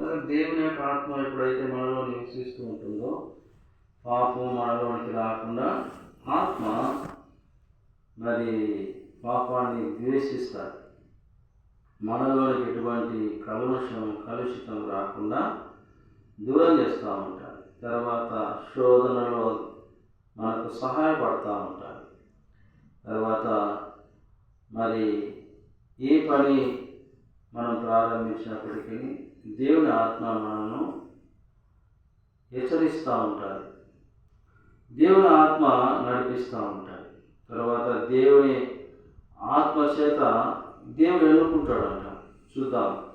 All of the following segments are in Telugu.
దేవుని యొక్క ఆత్మ ఎప్పుడైతే మనలో నివసిస్తూ ఉంటుందో పాపం మనలోనికి రాకుండా ఆత్మ మరి పాపాన్ని ద్వేషిస్తారు. మనలోనికి ఎటువంటి కలుషం కలుషితం రాకుండా దూరం చేస్తూ ఉంటారు. తర్వాత శోధనలో మనకు సహాయపడుతూ ఉంటారు. తర్వాత మరి ఏ పని మనం ప్రారంభించినప్పటికీ దేవుని ఆత్మ మనల్ని హెచ్చరిస్తూ ఉంటారు దేవుని ఆత్మ నడిపిస్తూ ఉంటారు తర్వాత దేవుని ఆత్మ చేత దేవుడు ఎన్నుకుంటాడంట. చూద్దాం.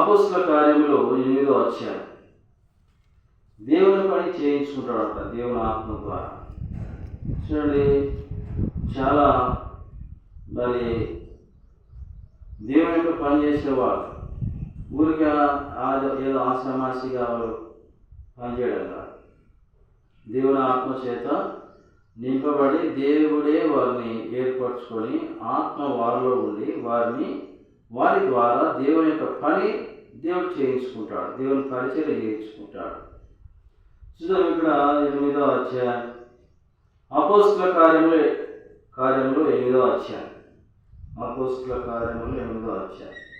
అపోస్తుల కార్యంలో ఎనిమిదో వచ్చారు దేవుని పని చేయించుకుంటాడంట దేవుని ఆత్మ ద్వారా. చూడండి చాలా మరి దేవుని యొక్క పని చేసేవాడు ఊరికే ఆ- ఏదో ఆశ్రమాసిగా వాళ్ళు పనిచేయడం కాదు. దేవుని ఆత్మ చేత నింపబడి దేవుడే వారిని ఏర్పరచుకొని ఆత్మ వారిలో ఉండి వారిని వారి ద్వారా దేవుని యొక్క పని దేవుడు చేయించుకుంటాడు. దేవుని పరిచయం చేయించుకుంటాడు. చూద్దాం ఇక్కడ ఎనిమిదో అధ్యాయం. అపోస్తుల కార్యములు కార్యములు ఎనిమిదో అధ్యాయం. అపోస్తుల కార్యములు ఎనిమిదో అధ్యాయం.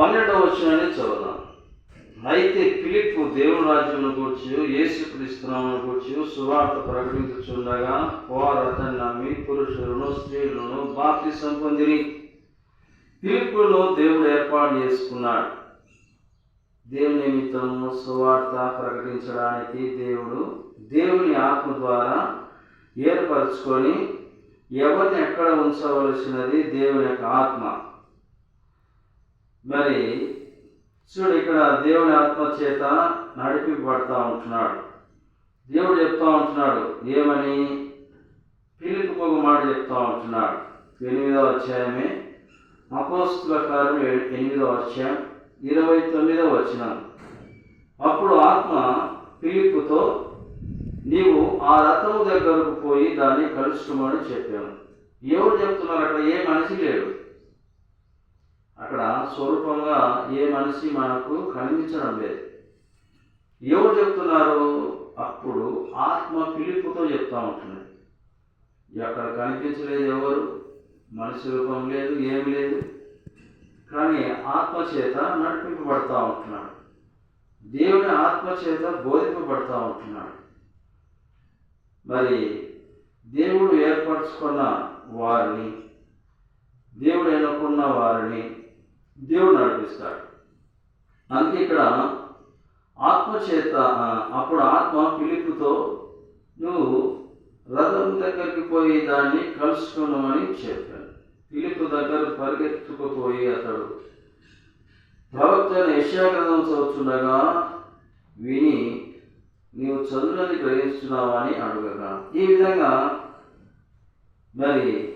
పన్నెండవ వచ్చినని చదువుదాం. అయితే పిలిప్పు దేవుని రాజ్యమును కూర్చి యేసు క్రీస్తునామను సువార్త ప్రకటించుచుండగా పోరతని నమ్మి పురుషులను స్త్రీలను బాప్తి పొందిరి. పిలుపులో దేవుడు ఏర్పాటు చేసుకున్నాడు. దేవుని నిమిత్తము సువార్త ప్రకటించడానికి దేవుడు దేవుని ఆత్మ ద్వారా ఏర్పరచుకొని ఎవరిని ఎక్కడ ఉంచవలసినది దేవుని యొక్క ఆత్మ. మరి చూడు ఇక్కడ దేవుని ఆత్మ చేత నడిపిబడతా ఉంటున్నాడు. దేవుడు చెప్తా ఉంటున్నాడు ఏమని? పిలుపుకు ఒక మాట చెప్తా ఉంటున్నాడు. ఎనిమిదవ అధ్యాయమే. అపోస్తుల కార్యం ఏ- ఎనిమిదవ అధ్యాయం ఇరవై తొమ్మిదవ వచ్చినాం అప్పుడు ఆత్మ పిలుపుతో నీవు ఆ రథము దగ్గరకు పోయి దాన్ని కలుసుకోమని చెప్పాను. ఎవరు చెప్తున్నారు అక్కడ? ఏ మనిషి లేడు. అక్కడ స్వరూపంగా ఏ మనిషి మనకు కనిపించడం లేదు. ఎవరు చెప్తున్నారు? అప్పుడు ఆత్మ పిలుపుతో చెప్తా ఉంటున్నాడు ఎక్కడ కనిపించలేదు ఎవరు? మనిషి రూపం లేదు ఏమి లేదు. కానీ ఆత్మ చేత నడిపింపబడతా ఉంటున్నాడు. దేవుని ఆత్మ చేత బోధింపబడతా ఉంటున్నాడు. మరి దేవుడు ఏర్పరచుకున్న వారిని దేవుడు ఎన్నుకున్న వారిని దేవుడు నడిపిస్తాడు. అందుకే ఇక్కడ ఆత్మ చేత అప్పుడు ఆత్మ పిలుపుతో నువ్వు రథం దగ్గరికి పోయి దాన్ని కలుసుకున్నామని చెప్పాను. పిలుపు దగ్గర పరిగెత్తుకుపోయి అతడు ప్రవక్త యశాగ్రంథం చదువుతుండగా విని నీవు చదువులని గ్రహిస్తున్నావా? అని అడుగగా ఈ విధంగా మరి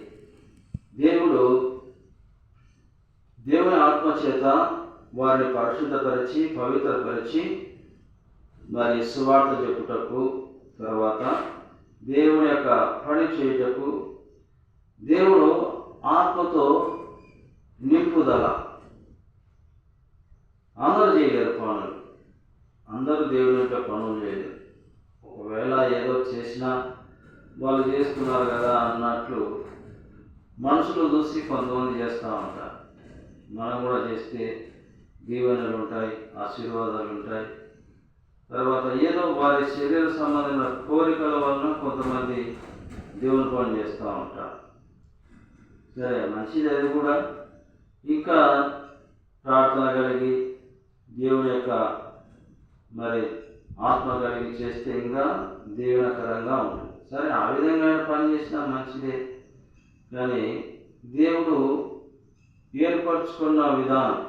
దేవుడు దేవుని ఆత్మ చేత వారిని పరిశుద్ధపరిచి పవిత్రపరిచి మరి సువార్త చెప్పుటకు తర్వాత దేవుని యొక్క పని చేయుటకు దేవుడు ఆత్మతో నింపుదల. అందరూ చేయలేరు పనులు. అందరూ దేవుని యొక్క పనులు చేయలేరు. ఒకవేళ ఏదో చేసినా వాళ్ళు చేస్తున్నారు కదా అన్నట్లు మనుషులు చూసి కొంతమంది చేస్తూ ఉంటారు. మనం కూడా చేస్తే దీవెనలు ఉంటాయి ఆశీర్వాదాలు ఉంటాయి. తర్వాత ఏదో వారి శరీర సంబంధమైన కోరికల వలన కొంతమంది దేవుని పని చేస్తూ ఉంటారు. సరే మంచిది అది కూడా. ఇంకా ప్రార్థన కలిగి దేవుని యొక్క మరి ఆత్మ కలిగి చేస్తే ఇంకా దీవెనకరంగా ఉంటుంది. సరే ఆ విధంగా పని చేసినా మంచిదే. కానీ దేవుడు ఏర్పరచుకున్న విధానం.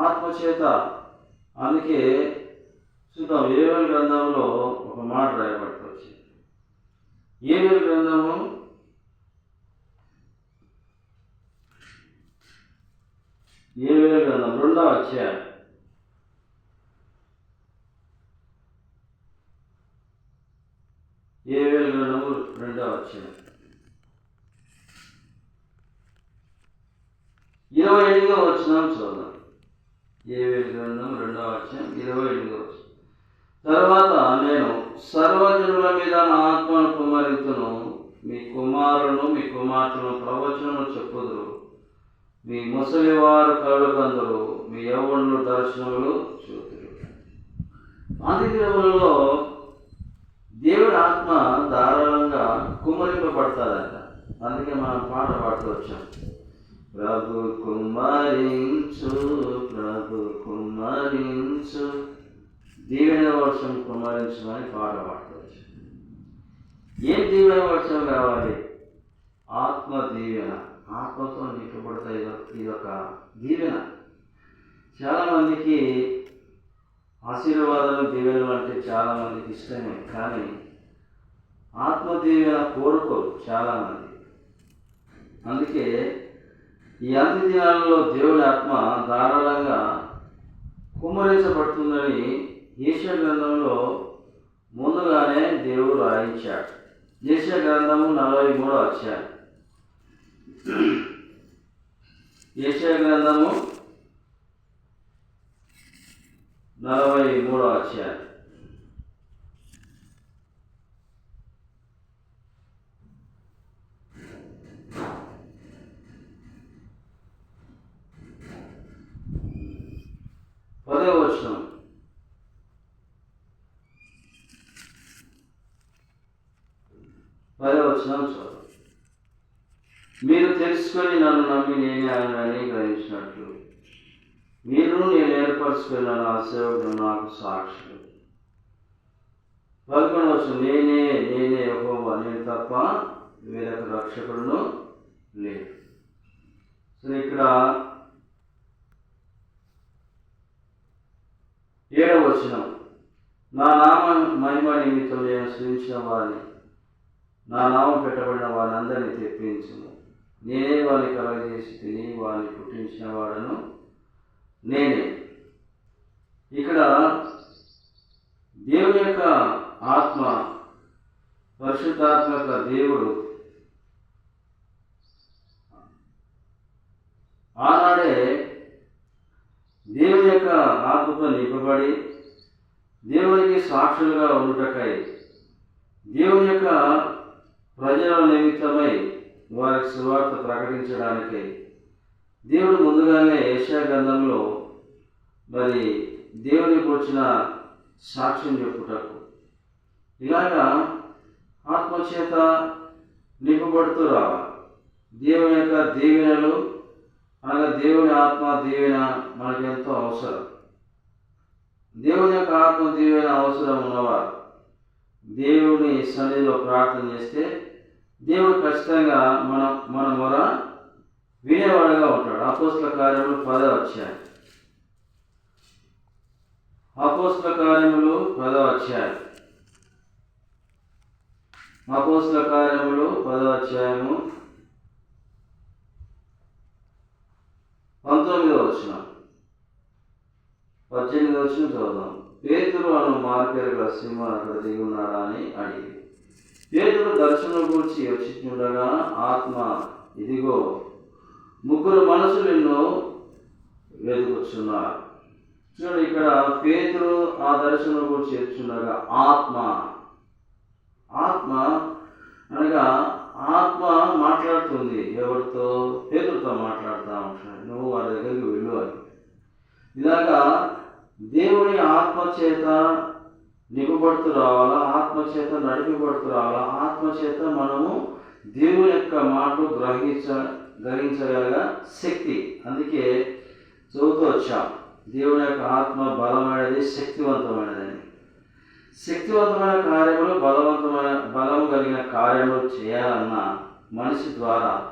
ఆత్మచేత. అందుకే చూద్దాం ఏవేల గ్రంథంలో ఒక మాట రాయబడుతుంది. ఏవేల గ్రంథము? ఏవేల గ్రంథం? రెండవ అధ్యాయం. ఏవేల గ్రంథము? రెండవ అధ్యాయం. ఇరవై ఎనిమిదో వచ్చిన చూద్దాం. ఏ గ్రంథం రెండవ వచ్చిన ఇరవై ఎనిమిదో వచ్చిన తర్వాత నేను సర్వజనుల మీద నా ఆత్మను కుమరింతును మీ కుమారులను మీ కుమార్తెను ప్రవచనము చెప్పుదురు. మీ ముసలివారు కళ్ళు కందరు మీ యవ్వనులు దర్శనములు చూతురు. అంత్యదినములలో దేవుడి ఆత్మ ధారాళంగా కుమ్మరింపబడతాదంట. అందుకే మనం పాట పాడుతూ వచ్చాం. ప్రభు కుమ్మరించు ప్రభు కుమ్మరించు దీవెన వర్షం కుమ్మరించమని పాట పాడుతూ ఏం దీవెన వర్షం కావాలి? ఆత్మ దీవెన ఆత్మతో నింపబడతా ఇదొక దీవెన. చాలామందికి ఆశీర్వాదాలు దీవెనలు అంటే చాలామందికి ఇష్టమే కానీ ఆత్మ దీవెన కోరుకోరు చాలామంది. అందుకే ఈ అంత్య దినాలలో దేవుని ఆత్మ ధారాళంగా కుమ్మరించబడుతుందని ఏషియా గ్రంథంలో ముందుగానే దేవుడు రాయించాడు. ఈశ గ్రంథము నలభై మూడో అధ్యాయం. ఏషియా గ్రంథము నలభై మూడో అధ్యాయం పదే వచనం పదే వచనం చదువు మీరు తెలుసుకొని నన్ను నమ్మి నేనే ఆయన గ్రహించినట్లు. మీరు నేను ఏర్పరచుకున్న నా సేవకుడు నాకు సాక్షులు పదకొండవచ్చు నేనే నేనే యెహోవా నేను తప్ప వేరొక రక్షకుడును లేదు సో ఇక్కడ ఏడవచనం నా నామ మహిమ నిమిత్తం నేను సృష్టించిన వారిని నా నామం పెట్టబడిన వారందరినీ అందరినీ నేనే వారిని కలగజేసి తిని వారిని పుట్టించిన వాడను నేనే. ఇక్కడ దేవుని యొక్క ఆత్మ పరిశుద్ధాత్మక దేవుడు ఆనాడే దేవుని యొక్క ఆత్మతో నింపబడి దేవునికి సాక్షులుగా ఉండటకై దేవుని యొక్క ప్రజల నిమిత్తమై వారికి సువార్త ప్రకటించడానికి. దేవుడు ముందుగానే ఏషియా గ్రంథంలో మరి దేవునికి వచ్చిన సాక్ష్యం చెప్పుటకు. ఇలాగా ఆత్మచేత నింపబడుతూ రావాలి దేవుని యొక్క దీవెనలు అనగా దేవుని ఆత్మ దీవెన మనకి ఎంతో అవసరం. దేవుని యొక్క ఆత్మ దీవెన అవసరం ఉన్నవారు దేవుని సన్నిధిలో ప్రార్థన చేస్తే దేవుడు ఖచ్చితంగా మన మన మొర వినేవాడుగా ఉంటాడు. అపోస్ల కార్యములు పద వచ్చాయి అపోస్ల కార్యములు పద వచ్చాయి అపోస్ల కార్యములు పద అధ్యాయము పంతొమ్మిదో వచ్చిన పద్దెనిమిది వచ్చిన చదువుదాం. పేతురు అను మార్కెట్ సింహ అక్కడ దిగి అని అడిగి పేతురు దర్శనం గురించి యోచించుండగా ఆత్మ ఇదిగో ముగ్గురు మనసులు ఎన్నో వెతుకుతున్నారు చూడండి ఇక్కడ పేతులు ఆ దర్శనం గురించి యోచించుండగా ఆత్మ. ఆత్మ అనగా ఆత్మ మాట్లాడుతుంది ఎవరితో? పేతులతో మాట్లాడుతూ. ఉంటాడు నువ్వు వారి దగ్గరికి వెళ్ళు అని. ఇలాగా దేవుని ఆత్మ చేత నింపబడుతూ రావాలా? ఆత్మ చేత నడిపబడుతూ రావాలా? ఆత్మ చేత మనము దేవుని యొక్క మాటలు గ్రహించ గ్రహించగల శక్తి. అందుకే చదువుతూ వచ్చాం. దేవుని యొక్క ఆత్మ బలమైనది శక్తివంతమైనదని. శక్తివంతమైన కార్యములు బలవంతమైన బలము కలిగిన కార్యములు చేయాలన్న మనిషి ద్వారా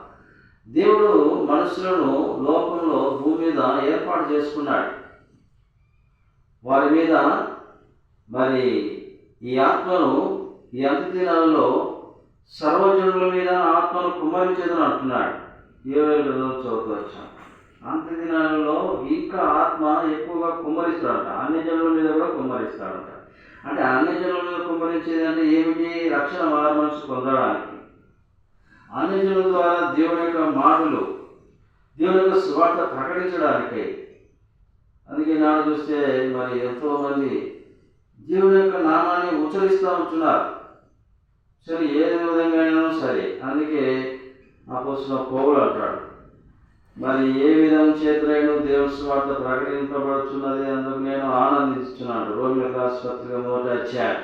దేవుడు మనుషులను లోకంలో భూమి మీద ఏర్పాటు చేసుకున్నాడు. వారి మీద మరి ఈ ఆత్మను ఈ అంత్య దినాలలో సర్వజనుల మీద ఆత్మను కుమరించదని అంటున్నాడు. ఇరవై రెండు వచ్చాం. అంత్య దినాలలో ఇంకా ఆత్మ ఎక్కువగా కుమ్మరిస్తాడంట. అన్ని జనుల మీద కూడా కుమ్మరిస్తాడంట. అంటే అన్ని జనుల మీద కుమ్మరించేది అంటే ఏమిటి? రక్షణ మారు మనసు పొందడానికి. అన్ని జనుల ద్వారా దేవుని యొక్క మాటలు దేవుని యొక్క స్వార్థ ప్రకటించడానికై. అందుకే నాడు చూస్తే మరి ఎంతోమంది దేవుని యొక్క నామాన్ని ఉచ్చరిస్తూ ఉంటున్నారు. సరే ఏ విధంగా అయినా సరే అందుకే అపోసిన పోగులు అంటాడు. మరి ఏ విధం చేతులైన దేవుని స్వార్థ ప్రకటింపబడుతున్నది అందుకు నేను ఆనందిస్తున్నాను. రోమిల రాసి పత్రిక మొదటి అధ్యాయం.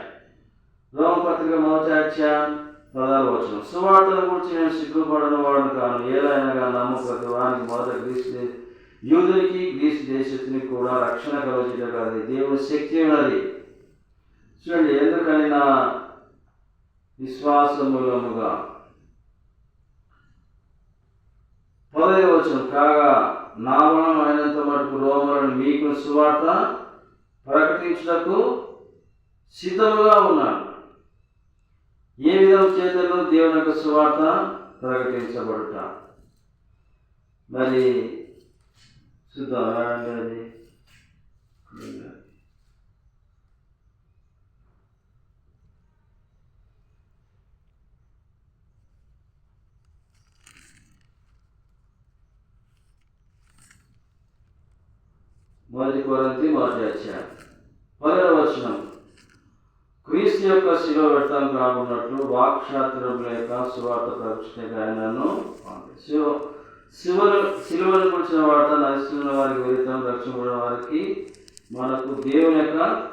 రోమ పత్రిక మొదటి అధ్యాయం పదాలు వచ్చిన సువార్తల గురించి నేను సిగ్గుపడిన వాడు కాను ఏదైనా నమ్ము ప్రతి వారికి మొదట గ్రీసు యూదునికి గ్రీసు దేశస్తునికి కూడా రక్షణ కలవచేట కాదు దేవుని శక్తి ఉన్నది. చూడండి ఎందుకైనా విశ్వాసములముగా. విశ్వాసమూలముగా పదవి వచ్చిన కాగా నా వలన అయినంత మటుకు రోమలను మీకు సువార్త ప్రకటించుటకు సిద్ధముగా ఉన్నాడు ఏ విధం చేతను దేవుని యొక్క సువార్త ప్రకటించబడుట. మరి చూద్దాం అది. మొదటి కొరంతి మొదటి అధ్యాయం. పదవ వచనం. క్రీస్తు యొక్క శిలో వ్యర్థం కాకున్నట్లు వాక్శాస్త్రం లేక సువార్త ప్రకటించిన నన్ను శివ శివను శిలువను కూర్చిన వార్త నశిస్తున్న వారికి విరుద్ధం రక్షించిన వారికి మనకు దేవుని యొక్క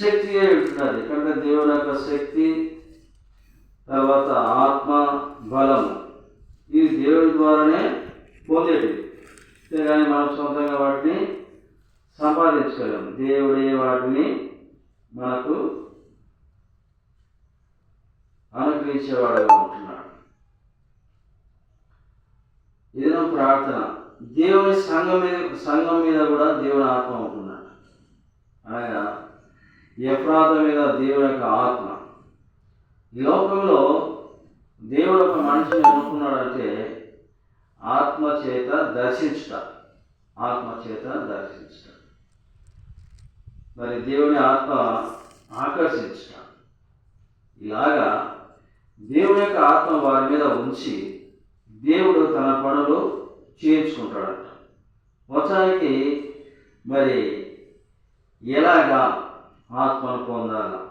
శక్తి ఉంటుంది ఎందుకంటే దేవుని యొక్క శక్తి తర్వాత ఆత్మ బలం ఇది దేవుని ద్వారానే పొందేది అంతేగాని మనం సొంతంగా వాటిని సంపాదించగలం. దేవుడే వాటిని మనకు అనుగ్రహించేవాడుగా ఉంటున్నాడు. ఇది ప్రార్థన. దేవుని సంఘం మీద సంఘం మీద కూడా దేవుని ఆత్మ ఉంటున్నాడు. అనగా ఎఫ్రాత మీద దేవుని యొక్క ఆత్మ. ఈ లోకంలో దేవుడు ఒక మనిషిని అనుకున్నాడంటే ఆత్మ చేత దర్శించుట. ఆత్మ చేత దర్శించుట. మరి దేవుని ఆత్మ ఆకర్షించట ఇలాగా దేవుని యొక్క ఆత్మ వారి మీద ఉంచి దేవుడు తన పనులు చేయించుకుంటాడట. మొత్తానికి మరి ఎలాగా ఆత్మను పొందాలా?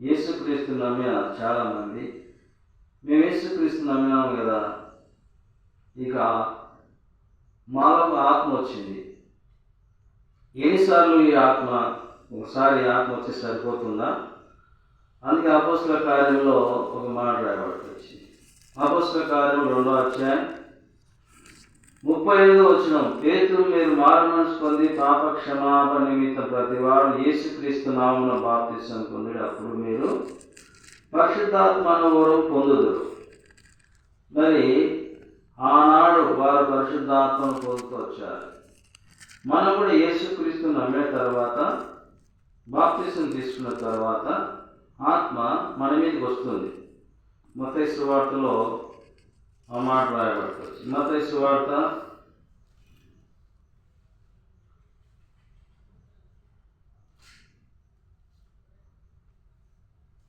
యేసుక్రీస్తు నమ్మిన చాలామంది. మేము యేసుక్రీస్తు నమ్మినాము కదా. ఇక మాలో ఆత్మ వచ్చింది. ఎన్నిసార్లు ఈ ఆత్మ ఒకసారి ఈ ఆత్మ వచ్చి సరిపోతుందా? అందుకే అపోస్తుల కార్యంలో ఒక మాట రాయబడి వచ్చింది. అపోస్తుల కార్యం రెండో అధ్యాయం ముప్పై ఐదు వచ్చిన పేతురు మీరు మారు మనసు పొంది పాప క్షమాపణ నిమిత్తం ప్రతివాడు యేసుక్రీస్తు నామమున బాప్తిసం పొంది అప్పుడు మీరు పరిశుద్ధాత్మ అనుభవం పొందుదురు. మరి ఆనాడు వారు పరిశుద్ధాత్మను పొందుతూ వచ్చారు మనం కూడా యేసుక్రీస్తు నమ్మిన తర్వాత బాప్తిసం తీసుకున్న తర్వాత ఆత్మ మన మీదకి వస్తుంది. మతైసు వార్తలో ఆ మాట రాయబడుతుంది. మతైసు వార్త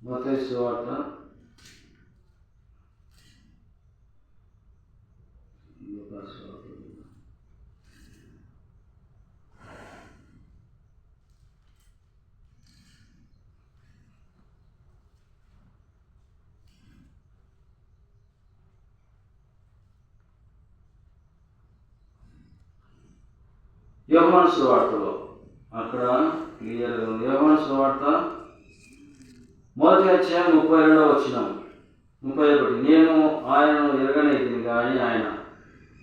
మతైసు వార్త యోహాను సువార్తలో. అక్కడ క్లియర్గా ఉంది. యోహాను సువార్త మొదటి అధ్యాయం ముప్పై రెండో వచ్చినాం ముప్పై ఒకటి నేను ఆయనను ఎరగనేది కానీ ఆయన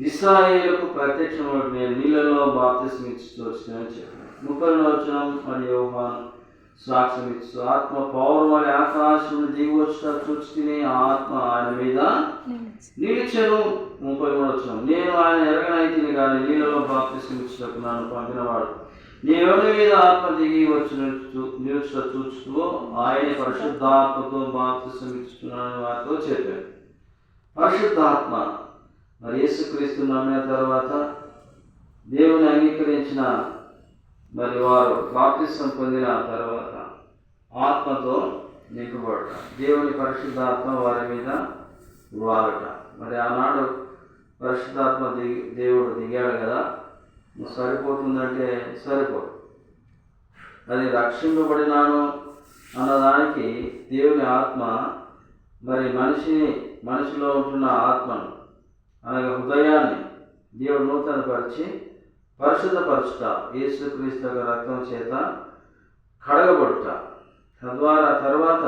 ఇస్రాయేలుకు ప్రత్యక్షమైన నేను నీళ్ళలో బాప్తిస్మ వచ్చినాయని చెప్పాను. ముప్పై రెండో వచ్చినాం మరి యోహాను సాక్ష్యం ఇస్తూ ఆత్మ పౌరు మరి ఆకాశం దిగి వచ్చిన చూచుకుని ఆ ఆత్మ ఆయన మీద నిలిచెను ముప్పై మూడు వచ్చిన. నేను ఆయన ఎరగనైతిని కానీ నీళ్ళలో బాప్తిస్మ నన్ను పంపినవాడు. నీ ఎవరి మీద ఆత్మ దిగి వచ్చిన నిలుచుట చూచుతూ ఆయన పరిశుద్ధాత్మతో బాప్తిస్మ వారితో చెప్పాడు పరిశుద్ధాత్మ మరి యేసుక్రీస్తు నమ్మిన తర్వాత దేవుని అంగీకరించిన మరి వారు బాప్తిస్వం పొందిన తర్వాత ఆత్మతో నింపబడతారు. దేవుని పరిశుద్ధాత్మ వారి మీద వారట మరి ఆనాడు పరిశుద్ధాత్మ దిగి దేవుడు దిగాడు కదా సరిపోతుందంటే సరిపోదు అది రక్షింపబడినాను అన్నదానికి దేవుని ఆత్మ మరి మనిషిని మనిషిలో ఉంటున్న ఆత్మను అనగా హృదయాన్ని దేవుడు నూతనపరిచి పరిశుద్ధపరచుట యేసుక్రీస్తు రక్తం చేత కడగబడుట. తద్వారా తర్వాత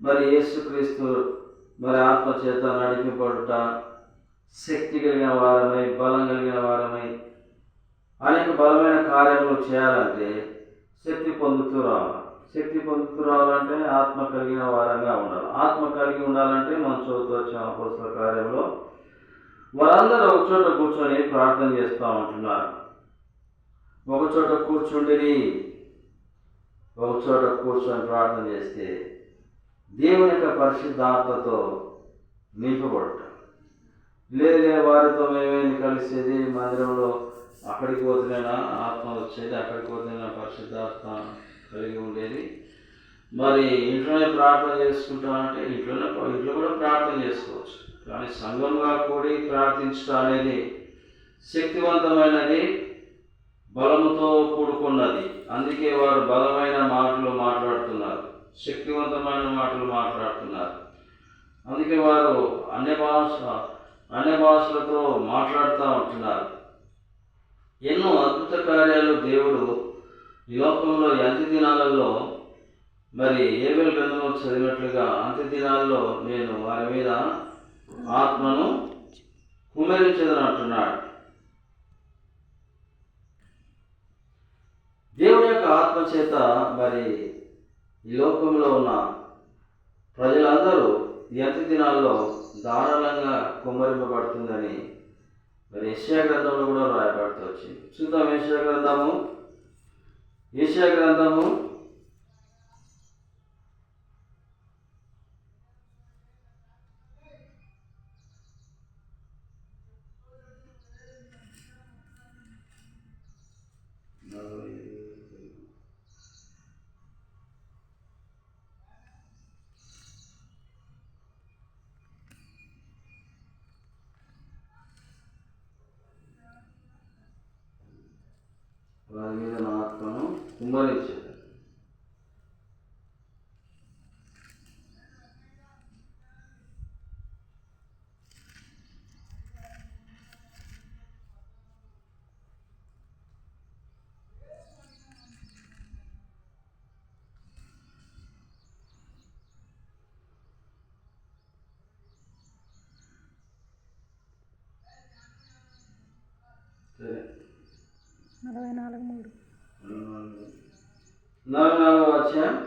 మరి యేసుక్రీస్తు మరి ఆత్మ చేత నడిపింపబడుట శక్తి కలిగిన వారమై బలం కలిగిన వారమై అనేక బలమైన కార్యములు చేయాలంటే శక్తి పొందుతూ రావాలి. శక్తి పొందుతూ రావాలంటే ఆత్మ కలిగిన వారంగా ఉండాలి. ఆత్మ కలిగి ఉండాలంటే మనం చదువుతూ వచ్చిన అపోసల కార్యంలో వారందరూ ఒక చోట కూర్చొని ప్రార్థన చేస్తూ ఉంటున్నారు. ఒక చోట కూర్చుండిని ఒక చోట కూర్చొని ప్రార్థన చేస్తే దేవుని యొక్క పరిశుద్ధాత్మతో నింపబడటం. లేదే వారితో మేమేమి కలిసేది? మందిరంలో అక్కడికి పోతేనైనా ఆత్మ వచ్చేది? అక్కడికి పోతేనైనా పరిశుద్ధాత్మ కలిగి ఉండేది? మరి ఇంట్లోనే ప్రార్థన చేసుకుంటామంటే ఇంట్లోనే ఇంట్లో కూడా ప్రార్థన చేసుకోవచ్చు. కానీ సంఘంగా కూడి ప్రార్థించడం అనేది శక్తివంతమైనది బలముతో కూడుకున్నది. అందుకే వారు బలమైన మాటలు మాట్లాడుతున్నారు. శక్తివంతమైన మాటలు మాట్లాడుతున్నారు. అందుకే వారు అన్య భాష అన్య భాషలతో మాట్లాడుతూ ఉంటున్నారు. ఎన్నో అద్భుత కార్యాలు దేవుడు ఈ లోకంలో అంత్య దినాలలో మరి ఏబెల్ గ్రంథంలో చదివినట్లుగా అంత్య దినాల్లో నేను వారి మీద ఆత్మను కుమరించదని అంటున్నాడు దేవుని యొక్క ఆత్మ చేత మరి ఈ లోకంలో ఉన్న ప్రజలందరూ ఈ దినాల్లో దారుణంగా కుమ్మరింపబడుతుందని మరి ఏషియా గ్రంథంలో కూడా రాయబడుతూ వచ్చింది. చూద్దాం ఏషియా గ్రంథము. ఏషియా గ్రంథము వారి మీద నా ఆత్మను కుమ్మరించాడు సరే నలభై నాలుగు మూడు. నలభై నాలుగవ అధ్యాయం.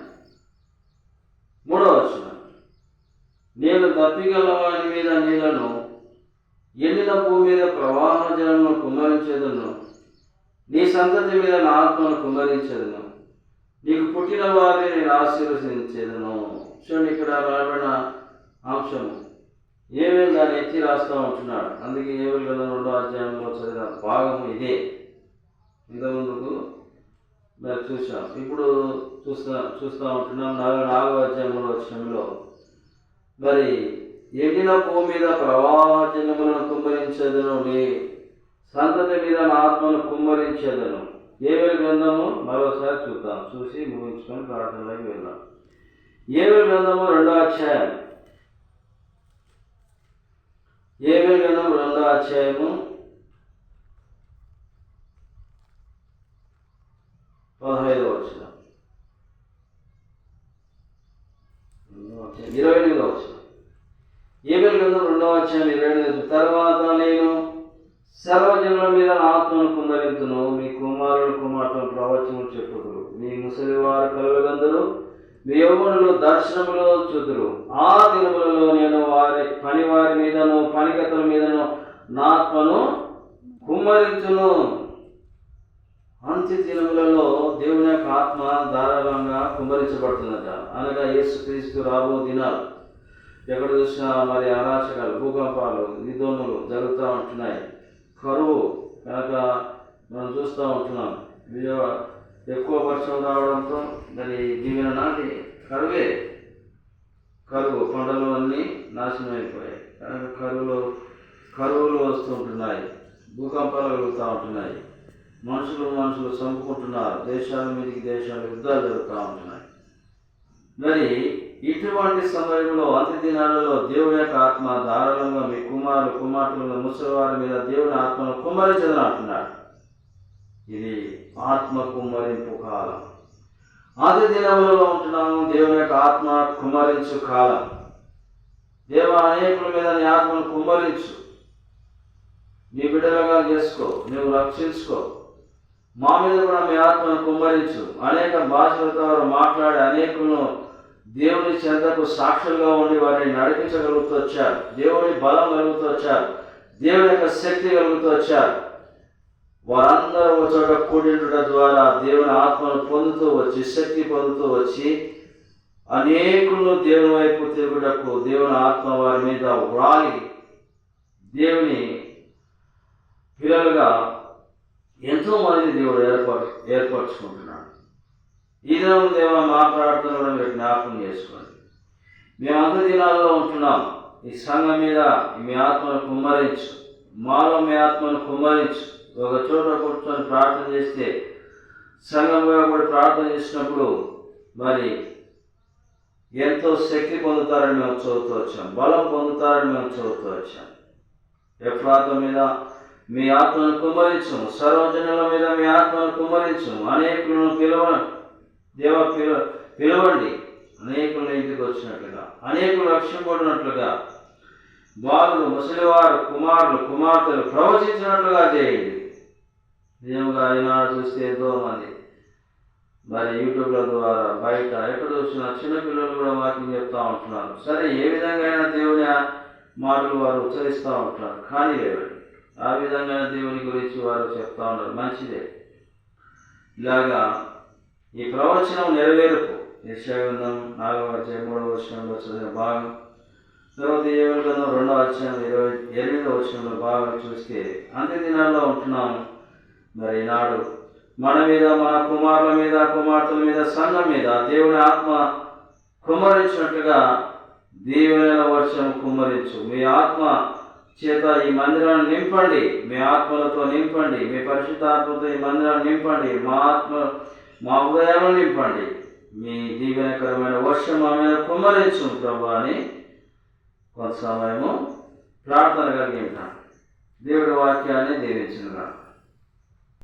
మూడవ వచ్చిన నేను తప్పిగల వారి మీద నీళ్ళను ఎండిన భూమి మీద ప్రవాహ జలమును కుమ్మరించేదను. నీ సంతతి మీద నా ఆత్మను కుమ్మరించేదను. నీకు పుట్టిన వారిని నేను ఆశీర్వదించేదను. చూడండి ఇక్కడ రాబడిన అంశము. ఏమేమి దాన్ని ఎత్తి రాస్తా ఉంటున్నాడు అందుకే ఏమేమి కదా రెండో అధ్యాయంలో చదివిన భాగము ఇదే. ఇంతకుముందుకు మరి చూసాం ఇప్పుడు చూస్తా చూస్తూ ఉంటున్నాం. నాలుగు నాలుగో అధ్యాయం మూడో మరి ఎండిన భూమి మీద ప్రవాహజనములను కుమ్మరించేదను నీ సంతతి మీద నా ఆత్మను కుమ్మరించదను. ఏవేల గ్రంథము? మరోసారి చూద్దాం. చూసి ముగించుకొని ప్రార్థనలోకి వెళ్దాం. ఏవేల గ్రంథము? రెండో అధ్యాయం. ఏవేల గ్రంథం రెండో అధ్యాయము. పదహైదవ వచ్చిన. ఇరవై ఎనిమిదవ వచ్చిన. ఏబిల్ గ్రంథం రెండవ అధ్యాయం ఇరవై ఎనిమిది తర్వాత నేను సర్వజనుల మీద ఆత్మను కుమ్మరింతును. మీ కుమారుడు కుమార్తెలు ప్రవచనం చెప్పుదురు. మీ ముసలి వారు కలగందరు మీ యౌవనులు దర్శనములో చూదురు. ఆ దినములలో నేను వారి పని వారి మీదను పనిగతుల మీదను నా ఆత్మను కుమ్మరించును అంత్య దినములలో దేవుని యొక్క ఆత్మ ధారాళంగా కుమ్మరించబడుతుందట అనగా యేసుక్రీస్తు రాబో దినాలు. ఎక్కడ చూసినా మరి అరాచకాలు భూకంపాలు నిధోములు జరుగుతూ ఉంటున్నాయి. కరువు కనుక మనం చూస్తూ ఉంటున్నాం. విజయవాడ ఎక్కువ వర్షం రావడంతో మరి దీవెన నాటి కరువే. కరువు పంటలు అన్నీ నాశనం అయిపోయాయి కనుక కరువులో కరువులు వస్తుంటున్నాయి భూకంపాలు కలుగుతూ ఉంటున్నాయి. మనుషులు మనుషులు చంపుకుంటున్నారు. దేశాల మీదకి దేశాలు యుద్ధాలు జరుగుతూ ఉంటున్నాయి. మరి ఇటువంటి సమయంలో అంత్య దినాలలో దేవుని యొక్క ఆత్మ ధారాళంగా మీ కుమారు కుమార్తెల ముసలివారి మీద దేవుని ఆత్మను కుమ్మరించదని అంటున్నాడు. ఇది ఆత్మ కుమ్మరింపు కాలం. ఆది దినములలో ఉంటున్నాము దేవుని యొక్క ఆత్మ కుమ్మరించు కాలం. దేవ అనేకుల మీద నీ ఆత్మను కుమ్మరించు. నీ బిడ్డలుగా చేసుకో నువ్వు రక్షించుకో. మా మీద కూడా మీ ఆత్మను కుమ్మరించు. అనేక భాషలతో వారు మాట్లాడి అనేకులను దేవుని చెంతకు సాక్షులుగా ఉండి వారిని నడిపించగలుగుతూ వచ్చారు. దేవుని బలం కలుగుతూ వచ్చారు. దేవుని యొక్క శక్తి కలుగుతూ వచ్చారు. వారందరూ ఒక చోట కూడిండుట ద్వారా దేవుని ఆత్మను పొందుతూ వచ్చి శక్తి పొందుతూ వచ్చి అనేకులను దేవుని వైపు తిరుగుటకు దేవుని ఆత్మ వారి మీద వ్రాలి దేవుని పిల్లలుగా ఎంతో మంది దేవుడు ఏర్పాటు ఏర్పరచుకుంటున్నాడు. ఈ దినం దేవ మా ప్రార్థన కూడా మీరు జ్ఞాపకం చేసుకోండి. మేము అంత దినాల్లో ఉంటున్నాం. ఈ సంఘం మీద మీ ఆత్మను కుమ్మరించు. మాలో మీ ఆత్మను కుమ్మరించు. ఒక చోట కూర్చొని ప్రార్థన చేస్తే సంఘంగా కూడా ప్రార్థన చేసినప్పుడు మరి ఎంతో శక్తి పొందుతారని మేము చదువుతూ వచ్చాం. బలం పొందుతారని మేము చదువుతూ వచ్చాం. ఎఫ్రాత మీద మీ ఆత్మను కుమ్మరించు సర్వజనుల మీద మీ ఆత్మను కుమ్మరించు అనేకులను పిలువ దేవ పిలువ పిలవండి. అనేకులు ఇంటికి వచ్చినట్లుగా అనేకులు రక్షింపడినట్లుగా బాలులు ముసలివారు కుమారులు కుమార్తెలు ప్రవచించినట్లుగా చేయండి. నిజంగా ఈనాడు చూస్తే ఎంతో మంది. మరి యూట్యూబ్ల ద్వారా బయట ఎక్కడ చూసినా చిన్నపిల్లలు కూడా వాకింగ్ చెప్తా ఉంటున్నారు. సరే ఏ విధంగా అయినా దేవుని ఆ మాటలు వారు ఉచ్చరిస్తూ ఉంటారు. కానీ లేవండి. ఆ విధంగా దేవుని గురించి వారు చెప్తా ఉన్నారు. మంచిదే. ఇలాగా ఈ ప్రవచనం నెరవేరుపు. యశాగ్రంథం నాలుగవ అధ్యాయం మూడవ వచనంలో చదివిన భాగం. తర్వాత ఏడు గ్రంథం రెండవ అధ్యాయం ఇరవై ఎనిమిదవ వచనంలో బాగా చూస్తే అంత్య దినాల్లో ఉంటున్నాము. మరి ఈనాడు మన మీద మన కుమారుల మీద కుమార్తెల మీద సంఘం మీద దేవుని ఆత్మ కుమ్మరించినట్లుగా దీవెనల వర్షం కుమ్మరించు. మీ ఆత్మ చేత ఈ మందిరాన్ని నింపండి. మీ ఆత్మలతో నింపండి. మీ పరిశుద్ధ ఆత్మతో ఈ మందిరాన్ని నింపండి. మా ఆత్మ మా హృదయాలను నింపండి. మీ దీవెనకరమైన వర్షం మా మీద కుమ్మరించు ప్రభు అని కొంత సమయము ప్రార్థన కలిగి ఉంటాం. దేవుడి వాక్యాన్ని దీవించినగా